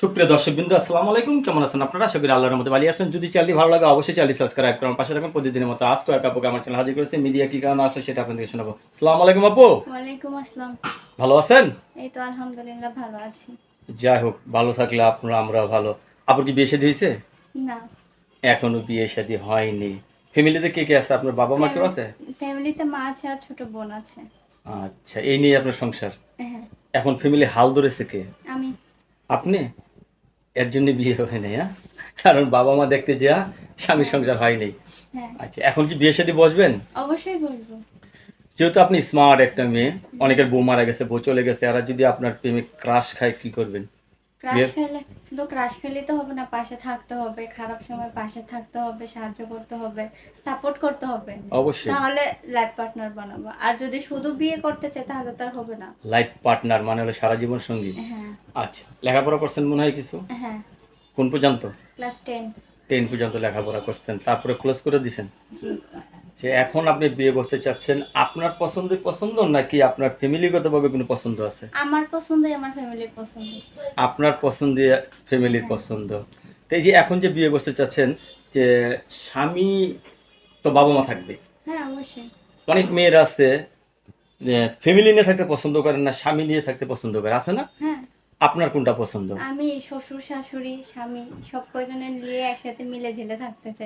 সুপ্রিয় দর্শক বিন্দু আসসালামু আলাইকুম। কেমন আছেন আপনারা? আশা করি আল্লাহর মধ্যে ভালো আছেন। যদি চ্যানেলটি ভালো লাগে অবশ্যই চ্যানেল সাবস্ক্রাইব করুন। পাশে থাকুন প্রতিদিনের মতো আজকে এক আপুকে আমার চ্যানেল হাজির করেছে। মিডিয়া কি কারণে আসলে সেটা আপনাদেরকে শোনাবো। আসসালামু আলাইকুম আপু। ওয়ালাইকুম আসসালাম। ভালো আছেন? এই তো আলহামদুলিল্লাহ ভালো আছি। যাই হোক ভালো থাকলে আপনারা আমরা ভালো। আপুর কি বিয়ে শাদী হয়েছে? না। এখনও বিয়ে শাদী হয়নি। ফ্যামিলিতে কে কে আছে? আপনার বাবা মা কেউ আছে? ফ্যামিলিতে মা আছে আর ছোট বোন আছে। আচ্ছা এই নিয়ে আপনার সংসার? হ্যাঁ। এখন ফ্যামিলি হাল ধরেছে কে? আমি। আপনি? এর জন্য বিয়ে হয় নাই হ্যাঁ? কারণ বাবা মা দেখতে যা স্বামী সংসার হয়নি নাই। আচ্ছা এখন কি বিয়ে শাদী বসবেন? অবশ্যই বলব যেহেতু আপনি স্মার্ট একটা মেয়ে অনেকের বউ মারা গেছে বউ চলে গেছে আর যদি আপনার প্রেমে ক্রাশ খায় কি করবেন? ক্রাশ খেলে শুধু ক্রাশ খেলে তো হবে না পাশে থাকতে হবে খারাপ সময় পাশে থাকতে হবে সাহায্য করতে হবে সাপোর্ট করতে হবে। অবশ্যই। তাহলে লাইফ পার্টনার বানাবো। আর যদি শুধু বিয়ে করতে চাই তাহলে তো আর হবে না। লাইফ পার্টনার মানে হলো সারা জীবন সঙ্গী? হ্যাঁ। আচ্ছা লেখাপড়া করছেন মনে হয় কিছু? হ্যাঁ। কোন পর্যন্ত? ক্লাস টেন টেন পর্যন্ত লেখাপড়া করছেন তারপরে ক্লোজ করে দিছেন? জি। যে এখন আপনি বিয়ে বসতে চাচ্ছেন আপনার পছন্দই পছন্দ নাকি আপনার ফ্যামিলিগতভাবে কোনো পছন্দ আছে? আমার পছন্দই আমার ফ্যামিলির পছন্দ। আপনার পছন্দে ফ্যামিলির পছন্দ। তো এই যে এখন যে বিয়ে বসতে চাচ্ছেন যে স্বামী তো বাবা মা থাকবে। হ্যাঁ অবশ্যই। অনেক মেয়েরা আছে যে ফ্যামিলি নিয়ে থাকতে পছন্দ করেন না স্বামী নিয়ে থাকতে পছন্দ করে আছে না? হ্যাঁ। আপনার কোনটা পছন্দ? আমি শ্বশুর শাশুড়ি স্বামী সব কয়জনের নিয়ে একসাথে মিলে ঝিলে থাকতে চাই।